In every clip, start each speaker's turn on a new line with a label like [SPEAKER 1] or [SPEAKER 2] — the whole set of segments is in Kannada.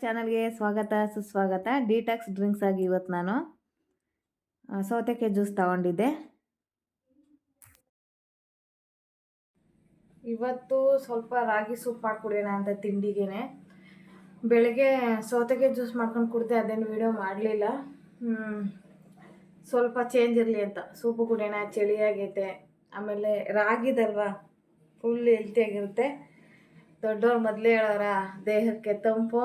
[SPEAKER 1] ಚಾನಲ್ಗೆ ಸ್ವಾಗತ, ಸುಸ್ವಾಗತ. ಡಿಟಾಕ್ಸ್ ಡ್ರಿಂಕ್ಸ್ ಆಗಿ ಇವತ್ತು ನಾನು ಸೌತೆಕೆ ಸೌತೆಕಾಯಿ ಜ್ಯೂಸ್ ತಗೊಂಡಿದ್ದೆ. ಇವತ್ತು ಸ್ವಲ್ಪ ರಾಗಿ ಸೂಪ್ ಮಾಡ್ಕೊಡೋಣ ಅಂತ ತಿಂಡಿಗೇನೆ. ಬೆಳಗ್ಗೆ ಸೌತೆಕಾಯಿ ಜ್ಯೂಸ್ ಮಾಡ್ಕೊಂಡು ಕುಡಿದೆ, ಅದೇನು ವಿಡಿಯೋ ಮಾಡಲಿಲ್ಲ. ಸ್ವಲ್ಪ ಚೇಂಜ್ ಇರಲಿ ಅಂತ. ಸೂಪು ಕುಡಿಯೋಣ ಚಳಿಯಾಗೈತೆ ಆಮೇಲೆ ರಾಗಿದಲ್ವಾ ಫುಲ್ ಹೆಲ್ತಿಯಾಗಿರುತ್ತೆ ದೊಡ್ಡವ್ರು ಮೊದಲೇ ಹೇಳೋರ, ದೇಹಕ್ಕೆ ತಂಪು.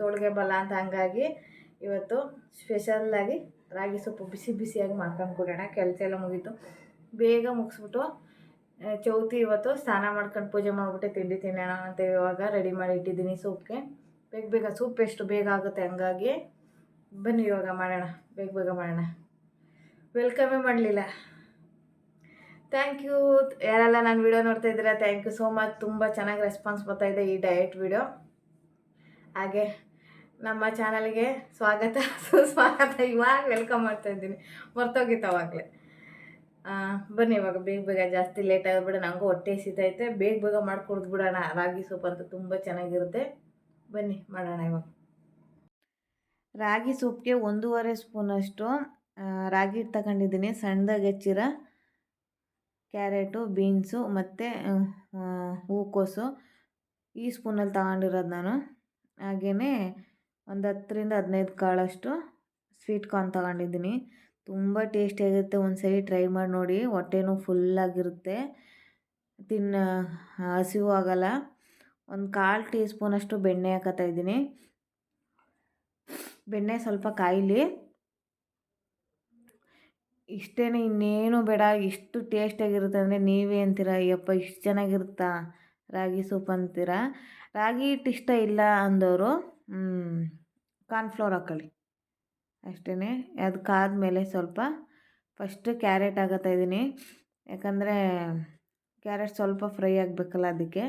[SPEAKER 1] ತೋಳಿಗೆ ಬಲ ಅಂತ ಹಂಗಾಗಿ ಇವತ್ತು ಸ್ಪೆಷಲ್ಲಾಗಿ ರಾಗಿ ಸೊಪ್ಪು ಬಿಸಿ ಬಿಸಿಯಾಗಿ ಮಾಡ್ಕೊಂಡು ಕುಡಿಯೋಣ ಕೆಲಸ ಎಲ್ಲ ಮುಗೀತು. ಬೇಗ ಮುಗಿಸ್ಬಿಟ್ಟು ಚೌತಿ ಇವತ್ತು ಸ್ನಾನ ಮಾಡ್ಕೊಂಡು ಪೂಜೆ ಮಾಡಿಬಿಟ್ಟು ತಿಂಡಿ ತಿನ್ನೋಣ ಅಂತ ಇವಾಗ ರೆಡಿ ಮಾಡಿ ಇಟ್ಟಿದ್ದೀನಿ ಸೂಪ್ಗೆ ಬೇಗ ಬೇಗ ಸೂಪ್ ಎಷ್ಟು ಬೇಗ ಆಗುತ್ತೆ ಹಂಗಾಗಿ ಬನ್ನಿ ಇವಾಗ ಮಾಡೋಣ. ಬೇಗ ಬೇಗ ಮಾಡೋಣ. ವೆಲ್ಕಮೇ ಮಾಡಲಿಲ್ಲ. ಥ್ಯಾಂಕ್ ಯು ಯಾರೆಲ್ಲ ನಾನು ವಿಡಿಯೋ ನೋಡ್ತಾ ಇದ್ದೀರಾ ಥ್ಯಾಂಕ್ ಯು ಸೋ ಮಚ್ ತುಂಬ ಚೆನ್ನಾಗಿ ರೆಸ್ಪಾನ್ಸ್ ಬರ್ತಾ ಇದೆ ಈ ಡಯಟ್ ವಿಡಿಯೋ ಹಾಗೆ ನಮ್ಮ ಚಾನಲ್ಗೆ ಸ್ವಾಗತ. ಸುಸ್ವಾಗತ ಇವಾಗ ವೆಲ್ಕಮ್ ಮಾಡ್ತಾ ಇದ್ದೀನಿ. ಮರ್ತೋಗಿತ್ತು ಅವಾಗಲೇ. ಬನ್ನಿ ಇವಾಗ ಬೇಗ ಬೇಗ ಜಾಸ್ತಿ ಲೇಟ್ ಆಗಿಬಿಡ ನನಗೂ ಹೊಟ್ಟೆ ಸಿತೈತೆ ಬೇಗ ಬೇಗ ಮಾಡಿ ಕುಡಿದ್ಬಿಡೋಣ ರಾಗಿ ಸೂಪ್ ಅಂತ ತುಂಬ ಚೆನ್ನಾಗಿರುತ್ತೆ. ಬನ್ನಿ ಮಾಡೋಣ ಇವಾಗ. ರಾಗಿ ಸೂಪ್ಗೆ ಒಂದೂವರೆ ಸ್ಪೂನಷ್ಟು ರಾಗಿ ಹಿಟ್ಟು ತಗೊಂಡಿದ್ದೀನಿ. ಸಣ್ಣದಾಗಿ ಹೆಚ್ಚಿರ ಕ್ಯಾರೆಟು, ಬೀನ್ಸು ಮತ್ತು ಹೂಕೋಸು. ಈ ಸ್ಪೂನಲ್ಲಿ ತಗೊಂಡಿರೋದು ನಾನು. ಹಾಗೆಯೇ ಒಂದು ಹತ್ತರಿಂದ ಹದಿನೈದು ಕಾಳಷ್ಟು ಸ್ವೀಟ್ ಕಾರ್ನ್ ತಗೊಂಡಿದ್ದೀನಿ. ತುಂಬ ಟೇಸ್ಟಿಯಾಗಿರುತ್ತೆ ಒಂದು ಸರಿ ಟ್ರೈ ಮಾಡಿ ನೋಡಿ. ಹೊಟ್ಟೆನೂ ಫುಲ್ಲಾಗಿರುತ್ತೆ ತಿನ್ನ ಹಸಿವು ಆಗಲ್ಲ. ಒಂದು ಕಾಲು ಟೀ ಸ್ಪೂನಷ್ಟು ಬೆಣ್ಣೆ ಹಾಕತ್ತಾ ಇದ್ದೀನಿ. ಬೆಣ್ಣೆ ಸ್ವಲ್ಪ ಕಾಯಿಲಿ. ಇಷ್ಟೇ ಇನ್ನೇನು ಬೇಡ. ಇಷ್ಟು ಟೇಸ್ಟಾಗಿರುತ್ತೆ ಅಂದರೆ ನೀವೇ ಅಂತೀರ? ಅಯ್ಯಪ್ಪ, ಇಷ್ಟು ಚೆನ್ನಾಗಿರುತ್ತಾ? ರಾಗಿ ಸೂಪ್ ಅಂತೀರ? ರಾಗಿ ಹಿಟ್ಟು ಇಷ್ಟ ಇಲ್ಲ ಅಂದವರು ಕಾರ್ನ್ಫ್ಲೋರ್ ಹಾಕೊಳ್ಳಿ. ಅಷ್ಟೇ ಅದು ಕಾದ್ಮೇಲೆ ಸ್ವಲ್ಪ ಫಸ್ಟು ಕ್ಯಾರೆಟ್ ಹಾಕತ್ತಾ ಇದ್ದೀನಿ. ಯಾಕಂದರೆ ಕ್ಯಾರೆಟ್ ಸ್ವಲ್ಪ ಫ್ರೈ ಆಗಬೇಕಲ್ಲ ಅದಕ್ಕೆ,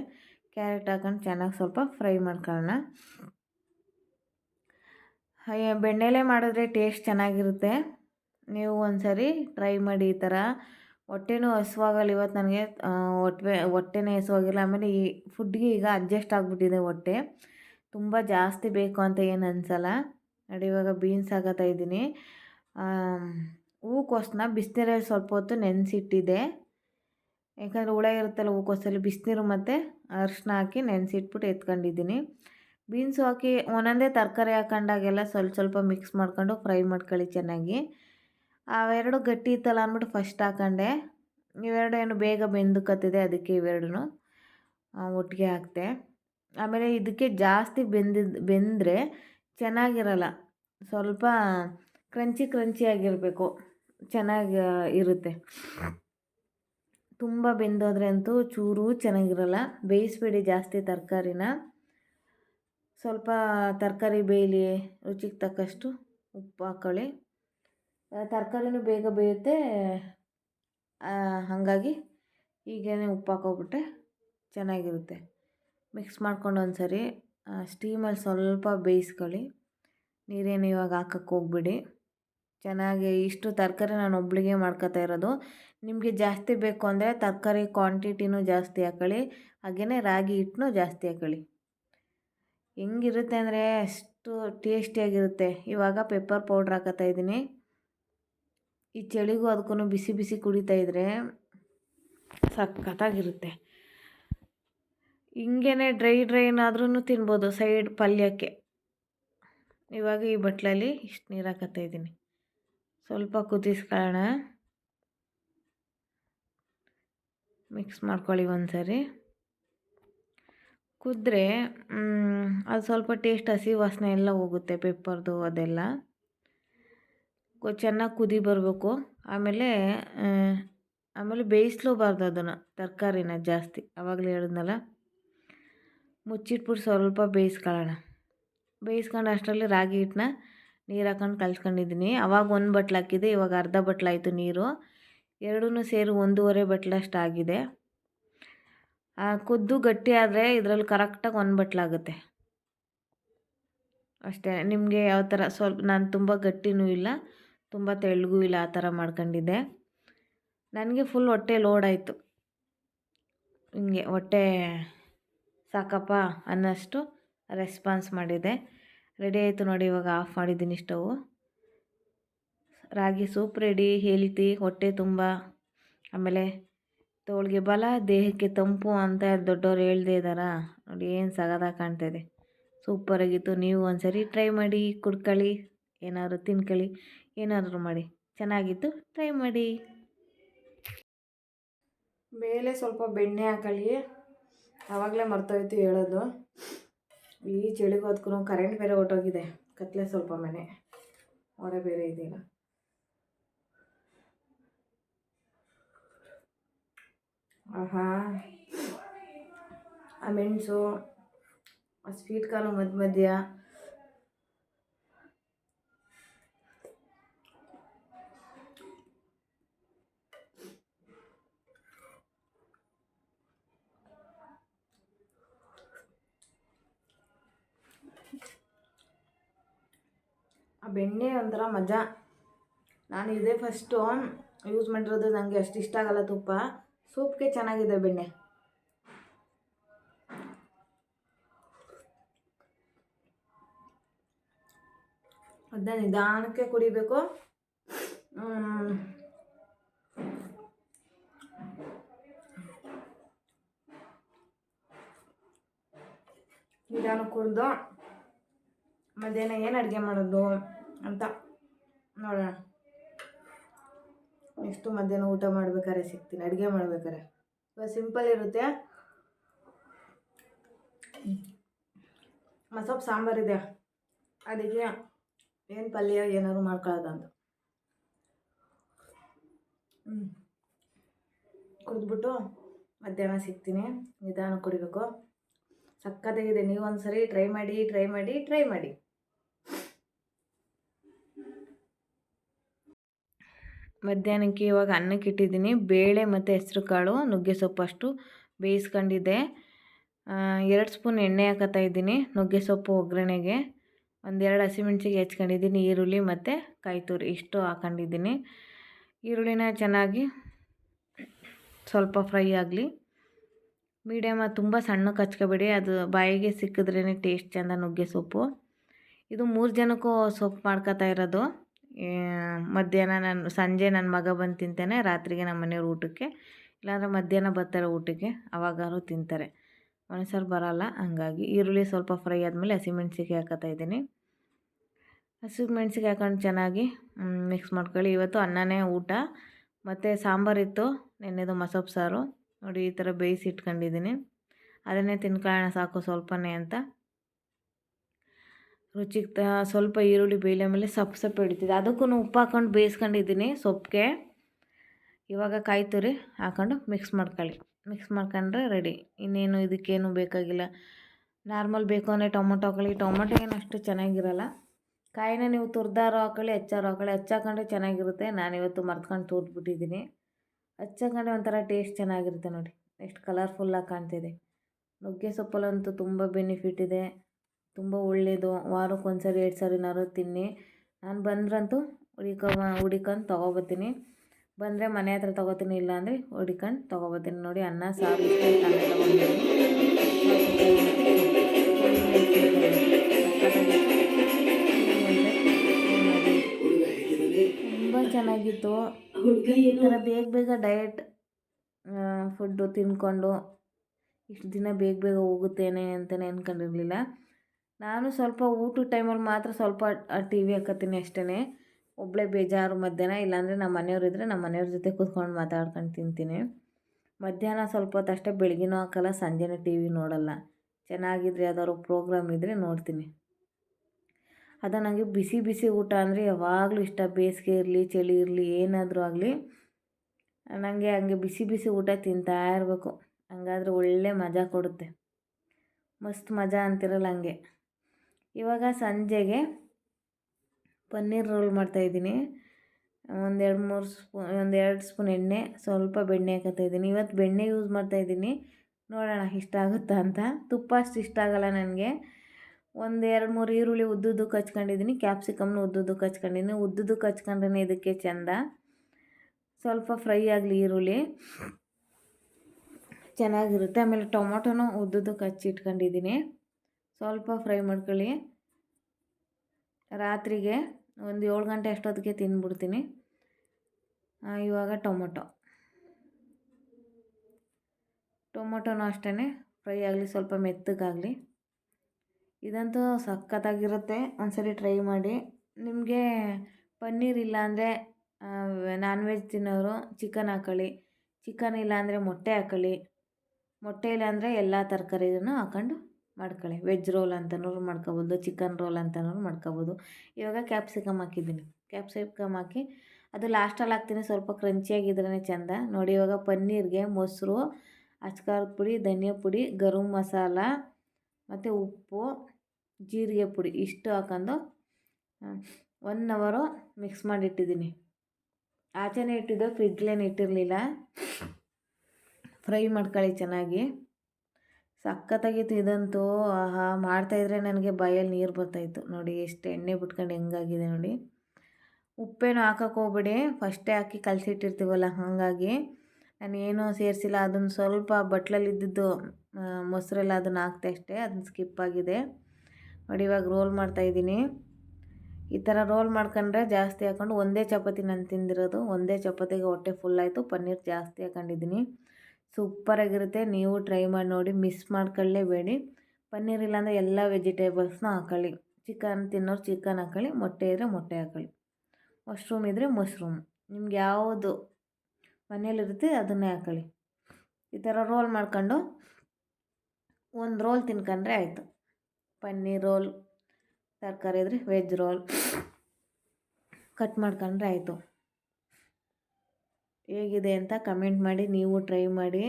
[SPEAKER 1] ಕ್ಯಾರೆಟ್ ಹಾಕೊಂಡು ಚೆನ್ನಾಗಿ ಸ್ವಲ್ಪ ಫ್ರೈ ಮಾಡ್ಕೊಳ್ಳೋಣ. ಬೆಣ್ಣೆಲೇ ಮಾಡಿದ್ರೆ ಟೇಸ್ಟ್ ಚೆನ್ನಾಗಿರುತ್ತೆ. ನೀವು ಒಂದ್ಸರಿ ಟ್ರೈ ಮಾಡಿ, ಈ ಥರ ಹೊಟ್ಟೆನೂ ಹಸುವಾಗಲ್ಲ. ಇವತ್ತು ನನಗೆ ಹೊಟ್ಟೆ ಹೊಟ್ಟೆನೇ ಹಸುವಾಗಿಲ್ಲ. ಆಮೇಲೆ ಈ ಫುಡ್ಗೆ ಈಗ ಅಡ್ಜಸ್ಟ್ ಆಗಿಬಿಟ್ಟಿದೆ ಹೊಟ್ಟೆ. ತುಂಬ ಜಾಸ್ತಿ ಬೇಕು ಅಂತ ಏನು ಅನಿಸಲ್ಲ. ನೋಡಿ ಇವಾಗ ಬೀನ್ಸ್ ಹಾಕತ್ತಾ ಇದ್ದೀನಿ. ಹೂಕೋಸನ್ನ ಬಿಸಿನೀರಲ್ಲಿ ಸ್ವಲ್ಪ ಹೊತ್ತು ನೆನೆಸಿಟ್ಟಿದ್ದೆ ಯಾಕಂದರೆ ಹುಳ ಇರುತ್ತಲ್ಲ ಹೂಕೋಸಲ್ಲಿ ಬಿಸಿನೀರು ಮತ್ತು ಅರಿಶಿನ ಹಾಕಿ ನೆನೆಸಿಟ್ಬಿಟ್ಟು ಎತ್ಕೊಂಡಿದ್ದೀನಿ. ಬೀನ್ಸ್ ಹಾಕಿ ಒಂದೊಂದೇ ತರಕಾರಿ ಹಾಕೊಂಡಾಗೆಲ್ಲ ಸ್ವಲ್ಪ ಸ್ವಲ್ಪ ಮಿಕ್ಸ್ ಮಾಡ್ಕೊಂಡು ಫ್ರೈ ಮಾಡ್ಕೊಳ್ಳಿ ಚೆನ್ನಾಗಿ. ಅವೆರಡು ಗಟ್ಟಿ ಇತ್ತಲ್ಲ ಅಂದ್ಬಿಟ್ಟು ಫಸ್ಟ್ ಹಾಕೊಂಡೆ. ಇವೆರಡು ಏನು ಬೇಗ ಬೆಂದುಕತ್ತಿದೆ ಅದಕ್ಕೆ ಇವೆರಡೂ ಒಟ್ಟಿಗೆ ಹಾಕ್ತೆ. ಆಮೇಲೆ ಇದಕ್ಕೆ ಜಾಸ್ತಿ ಬೆಂದಿದ್ದು ಬೆಂದರೆ ಚೆನ್ನಾಗಿರಲ್ಲ. ಸ್ವಲ್ಪ ಕ್ರಂಚಿ ಕ್ರಂಚಿಯಾಗಿರಬೇಕು ಚೆನ್ನಾಗಿ ಇರುತ್ತೆ. ತುಂಬ ಬೆಂದೋದ್ರೆ ಅಂತೂ ಚೂರೂ ಚೆನ್ನಾಗಿರಲ್ಲ. ಬೇಯಿಸ್ಬೇಡಿ ಜಾಸ್ತಿ ತರಕಾರಿನ. ಸ್ವಲ್ಪ ತರಕಾರಿ ಬೇಯಲಿ, ರುಚಿಗೆ ತಕ್ಕಷ್ಟು ಉಪ್ಪು ಹಾಕೊಳ್ಳಿ. ತರಕಾರಿನೂ ಬೇಗ ಬೇಯುತ್ತೆ. ಹಾಗಾಗಿ ಈಗೇನೆ ಉಪ್ಪು ಹಾಕೋಬಿಟ್ರೆ ಚೆನ್ನಾಗಿರುತ್ತೆ. ಮಿಕ್ಸ್ ಮಾಡ್ಕೊಂಡು ಒಂದು ಸರಿ ಸ್ಟೀಮಲ್ಲಿ ಸ್ವಲ್ಪ ಬೇಯಿಸ್ಕೊಳ್ಳಿ. ನೀರೇನು ಇವಾಗ ಹಾಕಕ್ಕೆ ಹೋಗ್ಬಿಡಿ. ಚೆನ್ನಾಗಿ ಇಷ್ಟು ತರಕಾರಿ ನಾನು ಒಬ್ಳಿಗೆ ಮಾಡ್ಕೊತಾ ಇರೋದು. ನಿಮಗೆ ಜಾಸ್ತಿ ಬೇಕು ಅಂದರೆ ತರಕಾರಿ ಕ್ವಾಂಟಿಟಿನೂ ಜಾಸ್ತಿ ಹಾಕೊಳ್ಳಿ ಹಾಗೆಯೇ ರಾಗಿ ಹಿಟ್ಟನ್ನು ಜಾಸ್ತಿ ಹಾಕೊಳ್ಳಿ. ಹೆಂಗಿರುತ್ತೆ ಅಂದರೆ ಅಷ್ಟು ಟೇಸ್ಟಿಯಾಗಿರುತ್ತೆ ಇವಾಗ ಪೆಪ್ಪರ್ ಪೌಡ್ರ್ ಹಾಕತ್ತಾ ಇದ್ದೀನಿ. ಈ ಚಳಿಗೂ ಅದಕ್ಕೂ ಬಿಸಿ ಬಿಸಿ ಕುಡಿತಾ ಇದ್ದರೆ ಸಖತ್ತಾಗಿರುತ್ತೆ. ಹಿಂಗೇ ಡ್ರೈ ಡ್ರೈ ಏನಾದ್ರೂ ತಿನ್ಬೋದು ಸೈಡ್ ಪಲ್ಯಕ್ಕೆ. ಇವಾಗ ಈ ಬಟ್ಲಲ್ಲಿ ಇಷ್ಟು ನೀರು ಹಾಕತ್ತಾ ಇದ್ದೀನಿ. ಸ್ವಲ್ಪ ಕುದಿಸ್ಕೊಳ್ಳೋಣ. ಮಿಕ್ಸ್ ಮಾಡ್ಕೊಳ್ಳಿ ಒಂದು ಸರಿ ಕುದ್ರೆ ಅದು ಸ್ವಲ್ಪ ಟೇಸ್ಟ್ ಹಸಿ ವಾಸನೆ ಎಲ್ಲ ಹೋಗುತ್ತೆ ಪೆಪ್ಪರ್ದು ಅದೆಲ್ಲ. ಚೆನ್ನಾಗಿ ಕುದಿ ಬರಬೇಕು. ಆಮೇಲೆ ಆಮೇಲೆ ಬೇಯಿಸ್ಲೂಬಾರ್ದು ಅದನ್ನು, ತರಕಾರಿನ ಜಾಸ್ತಿ. ಆವಾಗಲೇ ಹೇಳಿದ್ನಲ್ಲ? ಮುಚ್ಚಿಟ್ಬಿಟ್ಟು ಸ್ವಲ್ಪ ಬೇಯಿಸ್ಕೊಳ್ಳೋಣ. ಬೇಯಿಸ್ಕೊಂಡು ಅಷ್ಟರಲ್ಲಿ ರಾಗಿ ಹಿಟ್ಟನ್ನ ನೀರು ಹಾಕೊಂಡು ಕಲ್ಸ್ಕೊಂಡಿದ್ದೀನಿ. ಅವಾಗ ಒಂದು ಬಟ್ಲು ಹಾಕಿದ್ದೆ ಇವಾಗ ಅರ್ಧ ಬಟ್ಲಾಯಿತು ನೀರು. ಎರಡೂ ಸೇರಿ ಒಂದೂವರೆ ಬಟ್ಲಷ್ಟು ಆಗಿದೆ. ಕುದ್ದು ಗಟ್ಟಿ ಆದರೆ ಇದರಲ್ಲಿ ಕರೆಕ್ಟಾಗಿ ಒಂದು ಬಟ್ಲಾಗುತ್ತೆ ಅಷ್ಟೇ, ನಿಮಗೆ ಯಾವ ಥರ ಸ್ವಲ್ಪ, ನಾನು ತುಂಬ ಗಟ್ಟಿನೂ ಇಲ್ಲ, ತುಂಬ ತೆಳ್ಳಗೂ ಇಲ್ಲ ಆ ಥರ ಮಾಡ್ಕೊಂಡಿದ್ದೆ. ನನಗೆ ಫುಲ್ ಹೊಟ್ಟೆ ಲೋಡ್ ಆಯಿತು. ಹಿಂಗೆ, ಹೊಟ್ಟೆ ಸಾಕಪ್ಪ ಅನ್ನೋಷ್ಟು ರೆಸ್ಪಾನ್ಸ್ ಮಾಡಿದೆ. ರೆಡಿ ಆಯಿತು ನೋಡಿ, ಇವಾಗ ಆಫ್ ಮಾಡಿದ್ದೀನಿ ಸ್ಟವ್ ರಾಗಿ ಸೂಪ್ ರೆಡಿ ಹೇಳ್ತಿ, ಹೊಟ್ಟೆ ತುಂಬ. ಆಮೇಲೆ ತೋಳಿಗೆ ಬಲ, ದೇಹಕ್ಕೆ ತಂಪು ಅಂತ ದೊಡ್ಡವ್ರು ಹೇಳ್ದೇ ಇದ್ದಾರಾ ನೋಡಿ, ಏನು ಸಗದಾಗಿ ಕಾಣ್ತಾಯಿದೆ ಸೂಪರಾಗಿತ್ತು ನೀವು ಒಂದ್ಸರಿ ಟ್ರೈ ಮಾಡಿ ಕುಡ್ಕೊಳ್ಳಿ ಏನಾದರೂ ತಿನ್ಕೊಳ್ಳಿ ಏನಾದರೂ ಮಾಡಿ. ಚೆನ್ನಾಗಿತ್ತು. ಟ್ರೈ ಮಾಡಿ. ಮೇಲೆ ಸ್ವಲ್ಪ ಬೆಣ್ಣೆ ಹಾಕೊಳ್ಳಿ ಆವಾಗಲೇ ಮರ್ತೋಯ್ತು ಹೇಳೋದು. ಈ ಚಳಿಗೋದ್ಕೂ ಕರೆಂಟ್ ಬೇರೆ ಹೊಟ್ಟೋಗಿದೆ ಕತ್ಲೆ ಸ್ವಲ್ಪ ಮನೆ ಒಡೆ ಬೇರೆ ಇದೆಯಲ್ಲ ಆಹಾ. ಆ ಮೆಣಸು ಸ್ವೀಟ್ ಕಾರ್ನು ಮಧ್ಯ ಮಧ್ಯ. ಬೆಣ್ಣೆ ಒಂಥರ ಮಜಾ. ನಾನು ಇದೇ ಫಸ್ಟು ಯೂಸ್ ಮಾಡಿರೋದು ನನಗೆ ಅಷ್ಟು ಇಷ್ಟ ಆಗಲ್ಲ ತುಪ್ಪ. ಸೂಪ್ಗೆ ಚೆನ್ನಾಗಿದೆ ಬೆಣ್ಣೆ. ಅದನ್ನ ನಿಧಾನಕ್ಕೆ ಕುಡಿಬೇಕು. ನಿಧಾನ ಕುಡ್ದು ಮಧ್ಯಾಹ್ನ ಏನು ಅಡುಗೆ ಮಾಡೋದು? ಅಂತ. ನೋಡೋಣ. ನೆಕ್ಸ್ಟು ಮಧ್ಯಾಹ್ನ ಊಟ ಮಾಡ್ಬೇಕಾದ್ರೆ ಸಿಗ್ತೀನಿ. ಅಡುಗೆ ಮಾಡ್ಬೇಕಾದ್ರೆ. ಇವಾಗ ಸಿಂಪಲ್ ಇರುತ್ತೆ. ಮಸೊಪ್ಪು ಸಾಂಬಾರಿದೆ ಅದಕ್ಕೆ ಏನು ಪಲ್ಯ, ಏನಾದ್ರು ಮಾಡ್ಕೊಳ್ಳೋದಂತ ಹ್ಞೂ ಕುಡಿದ್ಬಿಟ್ಟು ಮಧ್ಯಾಹ್ನ ಸಿಗ್ತೀನಿ. ನಿಧಾನ ಕುಡಿಬೇಕು. ಸಕ್ಕತ್ತಾಗಿದೆ ನೀವು ಒಂದ್ಸರಿ ಟ್ರೈ ಮಾಡಿ ಟ್ರೈ ಮಾಡಿ ಟ್ರೈ ಮಾಡಿ. ಮಧ್ಯಾಹ್ನಕ್ಕೆ ಇವಾಗ ಅನ್ನಕ್ಕೆ ಇಟ್ಟಿದ್ದೀನಿ. ಬೇಳೆ ಮತ್ತು ಹೆಸರು ಕಾಳು ನುಗ್ಗೆ ಸೊಪ್ಪು ಅಷ್ಟು ಬೇಯಿಸ್ಕೊಂಡಿದ್ದೆ. ಎರಡು ಸ್ಪೂನ್ ಎಣ್ಣೆ ಹಾಕತ್ತಾ ಇದ್ದೀನಿ, ನುಗ್ಗೆ ಸೊಪ್ಪು ಒಗ್ಗರಣೆಗೆ. ಒಂದೆರಡು ಹಸಿಮೆಣ್ಸಿಗೆ ಹೆಚ್ಕೊಂಡಿದ್ದೀನಿ, ಈರುಳ್ಳಿ ಮತ್ತು ಕಾಯಿ ತುರಿ ಇಷ್ಟು ಹಾಕೊಂಡಿದ್ದೀನಿ. ಈರುಳ್ಳಿನ ಚೆನ್ನಾಗಿ ಸ್ವಲ್ಪ ಫ್ರೈ ಆಗಲಿ. ಮೀಡಿಯಮ್ ತುಂಬ ಸಣ್ಣಕ್ಕೆ ಹಚ್ಕೋಬೇಡಿ, ಅದು ಬಾಯಿಗೆ ಸಿಕ್ಕಿದ್ರೇ ಟೇಸ್ಟ್ ಚೆಂದ ನುಗ್ಗೆ ಸೊಪ್ಪು. ಇದು ಮೂರು ಜನಕ್ಕೂ ಸೊಪ್ಪು ಮಾಡ್ಕೊತಾ ಇರೋದು. ಮಧ್ಯಾಹ್ನ ನಾನು ಸಂಜೆ ನನ್ನ ಮಗ ಬಂದು ತಿಂತಾನೆ, ರಾತ್ರಿಗೆ ನಮ್ಮ ಮನೆಯವ್ರ ಊಟಕ್ಕೆ. ಇಲ್ಲಾಂದರೆ ಮಧ್ಯಾಹ್ನ ಬರ್ತಾರೆ ಊಟಕ್ಕೆ ಅವಾಗಾರು ತಿಂತಾರೆ. ಒಂದ್ಸಲ ಬರೋಲ್ಲ, ಹಂಗಾಗಿ ಈರುಳ್ಳಿ ಸ್ವಲ್ಪ ಫ್ರೈ ಆದಮೇಲೆ ಹಸಿಮೆಣ್ಸಿಗೆ ಹಾಕೋತಾ ಇದ್ದೀನಿ. ಹಸಿಮೆಣ್ಸಿಗೆ ಹಾಕೊಂಡು ಚೆನ್ನಾಗಿ ಮಿಕ್ಸ್ ಮಾಡ್ಕೊಳ್ಳಿ. ಇವತ್ತು ಅನ್ನನೇ ಊಟ, ಮತ್ತು ಸಾಂಬಾರಿತ್ತು ನೆನ್ನೆದು ಮಸೊಪ್ಪು ಸಾರು. ನೋಡಿ, ಈ ಥರ ಬೇಯಿಸಿ ಇಟ್ಕೊಂಡಿದ್ದೀನಿ. ಅದನ್ನೇ ತಿನ್ಕೊಳ್ಳೋಣ ಸಾಕು ಸ್ವಲ್ಪನೇ ಅಂತ. ರುಚಿಗೆ ತ ಸ್ವಲ್ಪ ಈರುಳ್ಳಿ ಬೇಯಿಲೆ ಮೇಲೆ ಸೊಪ್ಪು ಸೊಪ್ಪು ಹಿಡಿತಿದ್ದೆ ಅದಕ್ಕೂ ಉಪ್ಪು ಹಾಕೊಂಡು ಬೇಯಿಸ್ಕೊಂಡಿದ್ದೀನಿ ಸೊಪ್ಪಿಗೆ. ಇವಾಗ ಕಾಯಿ ತುರಿ ಹಾಕೊಂಡು ಮಿಕ್ಸ್ ಮಾಡ್ಕೊಳ್ಳಿ. ಮಿಕ್ಸ್ ಮಾಡ್ಕೊಂಡ್ರೆ ರೆಡಿ ಇನ್ನೇನು ಇದಕ್ಕೇನು ಬೇಕಾಗಿಲ್ಲ. ನಾರ್ಮಲ್ ಬೇಕು ಅಂದರೆ ಟೊಮೊಟೊ ಹಾಕೊಳ್ಳಿ. ಟೊಮೊಟೊ ಏನು ಅಷ್ಟು ಚೆನ್ನಾಗಿರಲ್ಲ. ಕಾಯಿನ ನೀವು ತುರ್ದಾರು ಹಾಕೊಳ್ಳಿ ಹೆಚ್ಚಾರು ಹಾಕೊಳ್ಳಿ. ಹಚ್ಚಾಕೊಂಡ್ರೆ ಚೆನ್ನಾಗಿರುತ್ತೆ. ನಾನಿವತ್ತು ಮರ್ತ್ಕೊಂಡು ತೂರ್ಬಿಟ್ಟಿದ್ದೀನಿ ಹಚ್ಚಾಕೊಂಡ್ರೆ ಒಂಥರ ಟೇಸ್ಟ್ ಚೆನ್ನಾಗಿರುತ್ತೆ ನೋಡಿ. ಎಷ್ಟು ಕಲರ್ಫುಲ್ಲಾಗಿ ಕಾಣ್ತಿದೆ. ನುಗ್ಗೆ ಸೊಪ್ಪಲ್ಲಂತೂ ತುಂಬ ಬೆನಿಫಿಟ್ ಇದೆ. ತುಂಬ ಒಳ್ಳೆಯದು ವಾರಕ್ಕೆ ಒಂದು ಸರಿ ಎರಡು ಸರಿನಾದ್ರು ತಿನ್ನಿ. ನಾನು ಬಂದ್ರಂತೂ ಹುಡಿಕ ಹುಡಿಕೊಂಡು ತೊಗೊಬತ್ತೀನಿ. ಬಂದರೆ ಮನೆ ಹತ್ರ ತೊಗೋತೀನಿ, ಇಲ್ಲಾಂದರೆ ಹುಡಿಕೊಂಡು ತೊಗೊಬತ್ತೀನಿ. ನೋಡಿ, ಅನ್ನ, ಸಾರು ತುಂಬ ಚೆನ್ನಾಗಿತ್ತು. ಈ ಥರ ಬೇಗ ಬೇಗ ಡಯಟ್ ಫುಡ್ಡು ತಿಂದ್ಕೊಂಡು ಇಷ್ಟು ದಿನ ಬೇಗ ಬೇಗ ಹೋಗುತ್ತೇನೆ ಅಂತಲೇ ಅಂದ್ಕೊಂಡಿರಲಿಲ್ಲ ನಾನು ಸ್ವಲ್ಪ ಊಟದ ಟೈಮಲ್ಲಿ ಮಾತ್ರ ಸ್ವಲ್ಪ ಟಿ ವಿ ಹಾಕತ್ತೀನಿ ಅಷ್ಟೇ ಒಬ್ಬಳೇ ಬೇಜಾರು ಮಧ್ಯಾಹ್ನ, ಇಲ್ಲಾಂದರೆ ನಮ್ಮ ಮನೆಯವ್ರು ಇದ್ದರೆ ನಮ್ಮ ಮನೆಯವ್ರ ಜೊತೆ ಕೂತ್ಕೊಂಡು ಮಾತಾಡ್ಕೊಂಡು ತಿಂತೀನಿ. ಮಧ್ಯಾಹ್ನ ಸ್ವಲ್ಪ ಹೊತ್ತು ಅಷ್ಟೇ ಬೆಳಗ್ಗೆನೂ ಹಾಕಲ್ಲ, ಸಂಜೆನೂ ಟಿ ವಿ ನೋಡಲ್ಲ. ಚೆನ್ನಾಗಿದ್ರೆ ಯಾವ್ದಾದ್ರು ಪ್ರೋಗ್ರಾಮ್ ಇದ್ದರೆ ನೋಡ್ತೀನಿ. ಅದು ನನಗೆ ಬಿಸಿ ಬಿಸಿ ಊಟ ಅಂದರೆ ಯಾವಾಗಲೂ ಇಷ್ಟ. ಬೇಸಿಗೆ ಇರಲಿ, ಚಳಿ ಇರಲಿ, ಏನಾದರೂ ಆಗಲಿ ನನಗೆ ಹಂಗೆ ಬಿಸಿ ಬಿಸಿ ಊಟ ತಿಂತಾ ಇರಬೇಕು. ಹಂಗಾದ್ರೆ ಒಳ್ಳೆ ಮಜಾ ಕೊಡುತ್ತೆ. ಮಸ್ತ್ ಮಜಾ ಅಂತಿರಲ್ಲ ಹಂಗೆ. ಇವಾಗ ಸಂಜೆಗೆ ಪನ್ನೀರ್ ರೋಲ್ ಮಾಡ್ತಾಯಿದ್ದೀನಿ. ಒಂದೆರಡು ಮೂರು ಸ್ಪೂನ್ ಒಂದೆರಡು ಸ್ಪೂನ್ ಎಣ್ಣೆ, ಸ್ವಲ್ಪ ಬೆಣ್ಣೆ ಹಾಕತ್ತಾಯಿದ್ದೀನಿ ಇವತ್ತು ಬೆಣ್ಣೆ ಯೂಸ್ ಮಾಡ್ತಾಯಿದ್ದೀನಿ. ನೋಡೋಣ ಇಷ್ಟ ಆಗುತ್ತಾ ಅಂತ. ತುಪ್ಪ ಅಷ್ಟು ಇಷ್ಟ ಆಗಲ್ಲ ನನಗೆ. ಒಂದು ಎರಡು ಮೂರು ಈರುಳ್ಳಿ ಉದ್ದುದ್ದು ಕಚ್ಕೊಂಡಿದ್ದೀನಿ. ಕ್ಯಾಪ್ಸಿಕಮ್ನ ಉದ್ದುದ್ದು ಕಚ್ಕೊಂಡಿದ್ದೀನಿ. ಉದ್ದುದ್ದು ಹಚ್ಕೊಂಡ್ರೆ ಇದಕ್ಕೆ ಚೆಂದ. ಸ್ವಲ್ಪ ಫ್ರೈ ಆಗಲಿ ಈರುಳ್ಳಿ. ಚೆನ್ನಾಗಿರುತ್ತೆ. ಆಮೇಲೆ ಟೊಮೊಟೊನೂ ಉದ್ದುದ್ದು ಹಚ್ಚಿ ಇಟ್ಕೊಂಡಿದ್ದೀನಿ ಸ್ವಲ್ಪ ಫ್ರೈ ಮಾಡ್ಕೊಳ್ಳಿ. ರಾತ್ರಿಗೆ ಒಂದು ಏಳು ಗಂಟೆ ಅಷ್ಟೊತ್ತಿಗೆ ತಿಂದ್ಬಿಡ್ತೀನಿ. ಇವಾಗ ಟೊಮೊಟೊ. ಟೊಮೊಟೊನೂ ಅಷ್ಟೇ ಫ್ರೈ ಆಗಲಿ, ಸ್ವಲ್ಪ ಮೆತ್ತಗಾಗಲಿ. ಇದಂತೂ ಸಖತ್ತಾಗಿರುತ್ತೆ, ಒಂದ್ಸರಿ ಟ್ರೈ ಮಾಡಿ. ನಿಮಗೆ ಪನ್ನೀರ್ ಇಲ್ಲಾಂದರೆ ನಾನ್ ವೆಜ್ ತಿನ್ನೋರು ಚಿಕನ್ ಹಾಕೊಳ್ಳಿ. ಚಿಕನ್ ಇಲ್ಲಾಂದರೆ ಮೊಟ್ಟೆ ಹಾಕೊಳ್ಳಿ. ಮೊಟ್ಟೆ ಇಲ್ಲಾಂದರೆ ಎಲ್ಲ ತರಕಾರಿನೂ ಹಾಕೊಂಡು ಮಾಡ್ಕೊಳ್ಳಿ. ವೆಜ್ ರೋಲ್ ಅಂತನೂ ಮಾಡ್ಕೊಬೋದು, ಚಿಕನ್ ರೋಲ್ ಅಂತನೂ ಮಾಡ್ಕೊಬೋದು. ಇವಾಗ ಕ್ಯಾಪ್ಸಿಕಮ್ ಹಾಕಿದ್ದೀನಿ. ಕ್ಯಾಪ್ಸಿಕಮ್ ಹಾಕಿ ಅದು ಲಾಸ್ಟಲ್ಲಿ ಹಾಕ್ತೀನಿ. ಸ್ವಲ್ಪ ಕ್ರಂಚಿಯಾಗಿದ್ರೇ ಚೆಂದ. ನೋಡಿ ಇವಾಗ ಪನ್ನೀರ್ಗೆ ಮೊಸರು, ಅಚ್ಕಾರದ ಪುಡಿ, ಧನಿಯಾ ಪುಡಿ, ಗರಂ ಮಸಾಲ ಮತ್ತು ಉಪ್ಪು, ಜೀರಿಗೆ ಪುಡಿ ಇಷ್ಟು ಹಾಕೊಂಡು ಒನ್ ಅವರು ಮಿಕ್ಸ್ ಮಾಡಿಟ್ಟಿದ್ದೀನಿ. ಆಚೆನೇ ಇಟ್ಟಿದ್ದು ಫ್ರಿಜ್ಲೇನು ಇಟ್ಟಿರಲಿಲ್ಲ. ಫ್ರೈ ಮಾಡ್ಕೊಳ್ಳಿ ಚೆನ್ನಾಗಿ. ಸಖತ್ತಾಗಿತ್ತು ಇದಂತೂ. ಆಹಾ ಮಾಡ್ತಾಯಿದ್ರೆ ನನಗೆ ಬಾಯಲ್ಲಿ ನೀರು ಬರ್ತಾಯಿತ್ತು ನೋಡಿ, ಎಷ್ಟು ಎಣ್ಣೆ ಬಿಟ್ಕೊಂಡು ಹೆಂಗಾಗಿದೆ ನೋಡಿ. ಉಪ್ಪೇನು ಹಾಕಕ್ಕೆ ಹೋಗ್ಬೇಡಿ. ಫಸ್ಟೇ ಹಾಕಿ ಕಲಸಿಟ್ಟಿರ್ತೀವಲ್ಲ, ಹಾಗಾಗಿ. ನಾನು ಏನೂ ಸೇರಿಸಿಲ್ಲ. ಅದನ್ನು ಸ್ವಲ್ಪ ಬಟ್ಲಲ್ಲಿ ಇದ್ದಿದ್ದು ಮೊಸರೆಲ್ಲ ಅದನ್ನು ಹಾಕ್ತೆ ಅಷ್ಟೇ. ಅದನ್ನು ಸ್ಕಿಪ್ ಆಗಿದೆ. ನೋಡಿ, ಇವಾಗ ರೋಲ್ ಮಾಡ್ತಾಯಿದ್ದೀನಿ ಈ ಥರ ರೋಲ್ ಮಾಡ್ಕೊಂಡ್ರೆ ಜಾಸ್ತಿ ಹಾಕೊಂಡು ಒಂದೇ ಚಪಾತಿ ನಾನು ತಿಂದಿರೋದು. ಒಂದೇ ಚಪಾತಿಗೆ ಹೊಟ್ಟೆ ಫುಲ್ ಆಯಿತು. ಪನ್ನೀರ್ ಜಾಸ್ತಿ ಹಾಕೊಂಡಿದ್ದೀನಿ. ಸೂಪರಾಗಿರುತ್ತೆ. ನೀವು ಟ್ರೈ ಮಾಡಿ ನೋಡಿ ಮಿಸ್ ಮಾಡ್ಕೊಳ್ಳೇಬೇಡಿ. ಪನ್ನೀರ್ ಇಲ್ಲಾಂದರೆ ಎಲ್ಲ ವೆಜಿಟೇಬಲ್ಸ್ನ ಹಾಕೊಳ್ಳಿ. ಚಿಕನ್ ತಿನ್ನೋರು ಚಿಕನ್ ಹಾಕೊಳ್ಳಿ, ಮೊಟ್ಟೆ ಇದ್ದರೆ ಮೊಟ್ಟೆ ಹಾಕೊಳ್ಳಿ. ಮಶ್ರೂಮ್ ಇದ್ದರೆ ಮಶ್ರೂಮ್ ನಿಮ್ಗೆ ಯಾವುದು ಮನೇಲಿರುತ್ತೆ ಅದನ್ನೇ ಹಾಕೊಳ್ಳಿ. ಈ ಥರ ರೋಲ್ ಮಾಡ್ಕೊಂಡು ಒಂದು ರೋಲ್ ತಿನ್ಕೊಂಡ್ರೆ ಆಯಿತು. ಪನ್ನೀರ್ ರೋಲ್ ತರಕಾರಿ ಇದ್ದರೆ ವೆಜ್ ರೋಲ್ ಕಟ್ ಮಾಡ್ಕೊಂಡ್ರೆ ಆಯಿತು. ಹೇಗಿದೆ ಅಂತ ಕಮೆಂಟ್ ಮಾಡಿ, ನೀವು ಟ್ರೈ ಮಾಡಿ.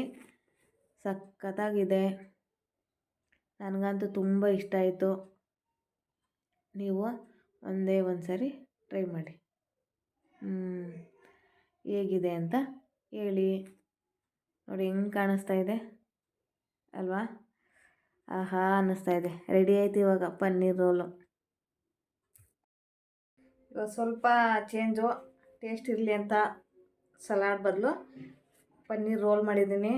[SPEAKER 1] ಸಖತ್ತಾಗಿದೆ. ನನಗಂತೂ ತುಂಬ ಇಷ್ಟ ಆಯಿತು. ನೀವು ಒಂದೇ ಒಂದು ಸರಿ ಟ್ರೈ ಮಾಡಿ. ಹೇಗಿದೆ ಅಂತ ಹೇಳಿ. ನೋಡಿ, ಹೆಂಗೆ ಕಾಣಿಸ್ತಾ ಇದೆ? ಅಲ್ವಾ? ಆಹಾ, ಅನ್ನಿಸ್ತಾ ಇದೆ. ರೆಡಿ ಆಯ್ತು ಇವಾಗ ಪನ್ನೀರ್ ರೋಲು. ಇವಾಗ ಸ್ವಲ್ಪ ಚೇಂಜು, ಟೇಸ್ಟ್ ಇರಲಿ ಅಂತ. ಸಲಾಡ್ ಬದಲು ಪನ್ನೀರ್ ರೋಲ್ ಮಾಡಿದ್ದೀನಿ.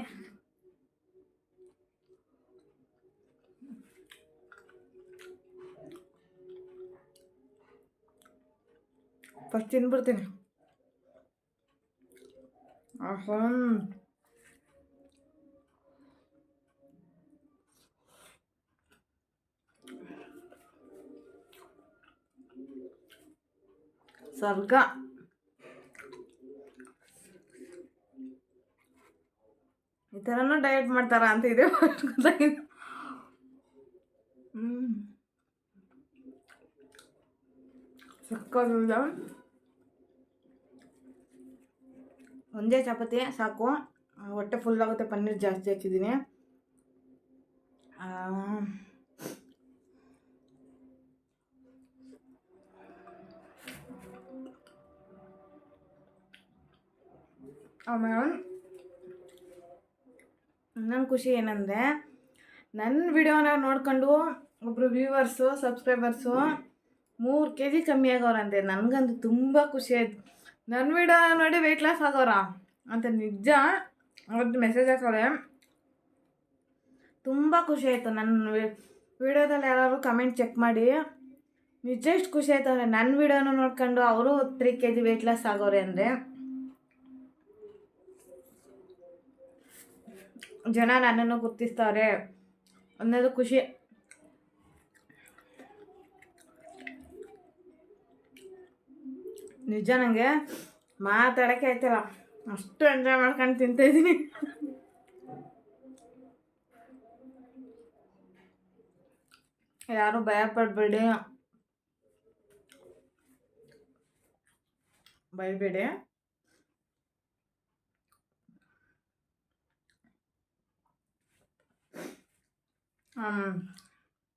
[SPEAKER 1] ಫಸ್ಟ್ ತಿನ್ಬಿಡ್ತೀನಿ. ಆಹಾ. ಸ್ವರ್ಗ. ಈ ಥರನೂ ಡಯಟ್ ಮಾಡ್ತಾರ ಅಂತ ಇದೆ ಸಕ್ಕತ್ತಾಗಿದೆ ಒಂದೇ ಚಪಾತಿ ಸಾಕು. ಹೊಟ್ಟೆ ಫುಲ್ ಆಗುತ್ತೆ, ಪನ್ನೀರ್ ಜಾಸ್ತಿ ಹಾಕಿದ್ದೀನಿ. ಆಮೇಲೆ ನನ್ನ ಖುಷಿ ಏನಂದರೆ ನನ್ನ ವಿಡಿಯೋನ ನೋಡ್ಕೊಂಡು ಒಬ್ಬರು ವ್ಯೂವರ್ಸು, ಸಬ್ಸ್ಕ್ರೈಬರ್ಸು ಮೂರು ಕೆ ಜಿ ಕಮ್ಮಿ ಆಗೋರಂತೆ ನನಗಂತೂ ತುಂಬ ಖುಷಿ ಆಯ್ತು. ನನ್ನ ವಿಡಿಯೋ ನೋಡಿ ವೆಯ್ಟ್ ಲಾಸ್ ಆಗೋರ ಅಂತ ನಿಜ ಅವ್ರದ್ದು ಮೆಸೇಜ್ ಹಾಕೋರೆ ತುಂಬ ಖುಷಿ ಆಯಿತು. ನನ್ನ ವಿಡಿಯೋದಲ್ಲಿ ಯಾರು ಕಮೆಂಟ್ ಚೆಕ್ ಮಾಡಿ, ನಿಜ ಎಷ್ಟು ಖುಷಿ ಆಯ್ತು ಅಂದರೆ ನನ್ನ ವಿಡಿಯೋನ ನೋಡ್ಕೊಂಡು ಅವರು three K G weight loss ಆಗೋರೆ ಅಂದರೆ. ಜನ ನನ್ನನ್ನು ಗುರ್ತಿಸ್ತಾರೆ ಅನ್ನೋದು ಖುಷಿ. ನಿಜ ನನಗೆ ಮಾತಾಡೋಕ್ಕೆ ಆಯ್ತಲ್ಲ, ಅಷ್ಟು ಎಂಜಾಯ್ ಮಾಡ್ಕೊಂಡು ತಿಂತಾಯಿದ್ದೀನಿ ಯಾರು ಭಯ ಪಡಬೇಡಿ ಬೈಬೇಡಿ.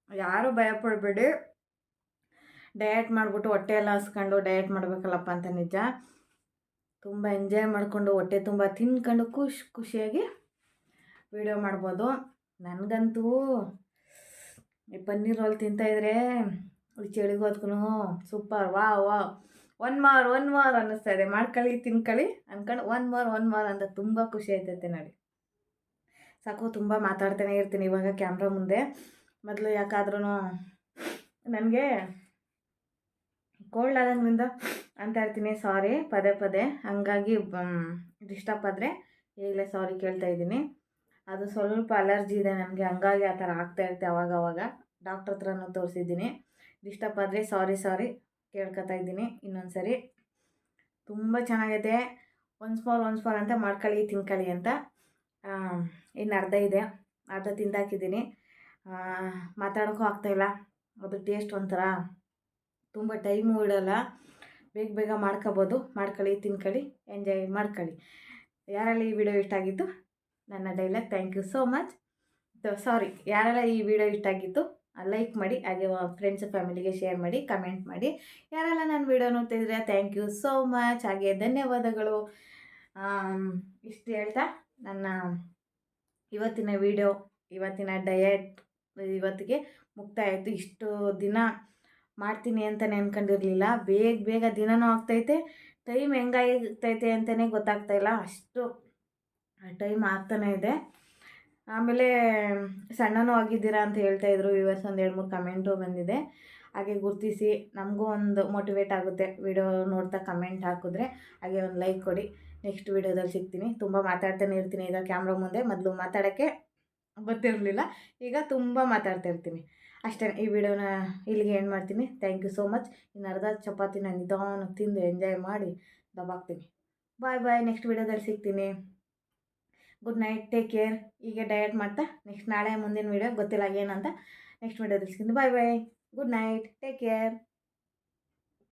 [SPEAKER 1] ಯಾರು ಭಯಪಡಬೇಡಿ. ಡಯಟ್ ಮಾಡಿಬಿಟ್ಟು ಹೊಟ್ಟೆ ಎಲ್ಲ ಹಸ್ಕೊಂಡು ಡಯಟ್ ಮಾಡಬೇಕಲ್ಲಪ್ಪ ಅಂತ ನಿಜ. ತುಂಬ ಎಂಜಾಯ್ ಮಾಡಿಕೊಂಡು ಹೊಟ್ಟೆ ತುಂಬ ತಿನ್ಕೊಂಡು ಖುಷಿ ಖುಷಿಯಾಗಿ ವಿಡಿಯೋ ಮಾಡ್ಬೋದು. ನನಗಂತೂ ಈ ಪನ್ನೀರ್ ರೋಲ್ ತಿಂತಾಯಿದ್ರೆ ಈ ಹೋದ್ಕು ಸೂಪರ್ ವಾ ವಾ ಒನ್ ಮಾರ್ ಒನ್ ಮಾರ್ ಅನ್ನಿಸ್ತಾ ಇದೆ. ಮಾಡ್ಕೊಳ್ಳಿ, ತಿನ್ಕೊಳ್ಳಿ ಅಂದ್ಕೊಂಡು ಒನ್ ಮಾರ್ ಒನ್ ಮಾರ್ ಅಂತ ತುಂಬ ಖುಷಿ ಆಯ್ತೈತೆ ನೋಡಿ. ಸಾಕು, ತುಂಬ ಮಾತಾಡ್ತಾನೆ ಇರ್ತೀನಿ ಇವಾಗ ಕ್ಯಾಮ್ರಾ ಮುಂದೆ. ಮೊದಲು ಯಾಕಾದ್ರೂ ನನಗೆ ಕೋಲ್ಡ್ ಆದಂಗಿಂದ ಅಂತ ಇರ್ತೀನಿ ಸಾರಿ ಪದೇ ಪದೇ. ಹಾಗಾಗಿ ಡಿಸ್ಟರ್ಬ್ ಆದರೆ ಈಗಲೇ ಸಾರಿ ಕೇಳ್ತಾ ಇದ್ದೀನಿ. ಅದು ಸ್ವಲ್ಪ ಅಲರ್ಜಿ ಇದೆ ನನಗೆ, ಹಂಗಾಗಿ ಆ ಥರ ಆಗ್ತಾ ಇರುತ್ತೆ ಅವಾಗ ಅವಾಗ ಡಾಕ್ಟ್ರ್ ಹತ್ರನೂ ತೋರಿಸಿದ್ದೀನಿ. ಡಿಸ್ಟರ್ಬ್ ಆದರೆ ಸಾರಿ ಸಾರಿ ಕೇಳ್ಕೊತಾ ಇದ್ದೀನಿ ಇನ್ನೊಂದು ಸರಿ ತುಂಬ ಚೆನ್ನಾಗೈತೆ. ಒನ್ಸ್ ಸ್ಮಾಲ್ ಒನ್ಸ್ ಫಾರ್ ಅಂತ ಮಾಡ್ಕೊಳ್ಳಿ ತಿನ್ಕೊಳ್ಳಿ ಅಂತ. ಇನ್ನು ಅರ್ಧ ಇದೆ. ಅರ್ಧ ತಿಂದಾಕಿದ್ದೀನಿ. ಮಾತಾಡೋಕ್ಕೂ ಆಗ್ತಾಯಿಲ್ಲ ಅದು ಟೇಸ್ಟ್ ಒಂಥರ ತುಂಬ ಟೈಮು ಇಡೋಲ್ಲ. ಬೇಗ ಬೇಗ ಮಾಡ್ಕೋಬೋದು. ಮಾಡ್ಕೊಳ್ಳಿ, ತಿನ್ಕೊಳ್ಳಿ, ಎಂಜಾಯ್ ಮಾಡ್ಕೊಳ್ಳಿ. ಯಾರೆಲ್ಲ ಈ ವಿಡಿಯೋ ಇಷ್ಟ ಆಗಿತ್ತು? ನನ್ನ dialogue thank you so much. Sorry, ಯಾರೆಲ್ಲ ಈ ವಿಡಿಯೋ ಇಷ್ಟ ಆಗಿತ್ತು, ಲೈಕ್ ಮಾಡಿ, ಹಾಗೆ ಫ್ರೆಂಡ್ಸ್ ಫ್ಯಾಮಿಲಿಗೆ ಶೇರ್ ಮಾಡಿ, ಕಮೆಂಟ್ ಮಾಡಿ. ಯಾರೆಲ್ಲ ನನ್ನ ವಿಡಿಯೋ ನೋಡ್ತಿದ್ರೆ ಥ್ಯಾಂಕ್ ಯು ಸೋ ಮಚ್. ಹಾಗೆ ಧನ್ಯವಾದಗಳು. ಇಷ್ಟು ಹೇಳ್ತಾ ನನ್ನ ಇವತ್ತಿನ ವಿಡಿಯೋ ಇವತ್ತಿನ ಡಯಟ್ ಇವತ್ತಿಗೆ ಮುಕ್ತಾಯ ಆಯಿತು. ಇಷ್ಟು ದಿನ ಮಾಡ್ತೀನಿ ಅಂತಲೇ ಅಂದ್ಕೊಂಡಿರಲಿಲ್ಲ ಬೇಗ ಬೇಗ ದಿನವೂ ಆಗ್ತೈತೆ. ಟೈಮ್ ಹೆಂಗಾಗ್ತೈತೆ ಅಂತಲೇ ಗೊತ್ತಾಗ್ತಾಯಿಲ್ಲ ಅಷ್ಟು ಟೈಮ್ ಆಗ್ತಾನೇ ಇದೆ. ಆಮೇಲೆ ಸಣ್ಣನೂ ಆಗಿದ್ದೀರಾ ಅಂತ ಹೇಳ್ತಾಯಿದ್ರು ವಿವರ್ಸ್ ಒಂದು ಎರಡು ಮೂರು ಕಮೆಂಟು ಬಂದಿದೆ. ಹಾಗೆ ಗುರುತಿಸಿ ನಮಗೂ ಒಂದು ಮೋಟಿವೇಟ್ ಆಗುತ್ತೆ. ವಿಡಿಯೋ ನೋಡ್ತಾ ಕಮೆಂಟ್ ಹಾಕಿದ್ರೆ ಹಾಗೆ ಒಂದು ಲೈಕ್ ಕೊಡಿ. ನೆಕ್ಸ್ಟ್ ವೀಡಿಯೋದಲ್ಲಿ ಸಿಗ್ತೀನಿ. ತುಂಬ ಮಾತಾಡ್ತಾನೆ ಇರ್ತೀನಿ. ಈಗ ಕ್ಯಾಮ್ರಾ ಮುಂದೆ ಮೊದಲು ಮಾತಾಡೋಕ್ಕೆ ಗೊತ್ತಿರಲಿಲ್ಲ ಈಗ ತುಂಬ ಮಾತಾಡ್ತಾ ಇರ್ತೀನಿ. ಅಷ್ಟೇ, ಈ ವಿಡಿಯೋನ ಇಲ್ಲಿಗೆ ಏನು ಮಾಡ್ತೀನಿ. ಥ್ಯಾಂಕ್ ಯು ಸೋ ಮಚ್ ಇನ್ನು ಅರ್ಧ ಚಪಾತಿನ ನಿಧಾನಕ್ಕೆ ತಿಂದು ಎಂಜಾಯ್ ಮಾಡಿ ದಬಾಕ್ತೀನಿ. ಬಾಯ್ ಬಾಯ್ ನೆಕ್ಸ್ಟ್ ವೀಡಿಯೋದಲ್ಲಿ ಸಿಗ್ತೀನಿ. ಗುಡ್ ನೈಟ್ ಟೇಕ್ ಕೇರ್ ಹೀಗೆ ಡಯಟ್ ಮಾಡ್ತಾ ನೆಕ್ಸ್ಟ್ ನಾಳೆ ಮುಂದಿನ ವೀಡಿಯೋ ಗೊತ್ತಿಲ್ಲ ಏನಂತ ನೆಕ್ಸ್ಟ್ ವೀಡಿಯೋದಲ್ಲಿ ಸಿಗ್ತೀನಿ. Bye bye good night take care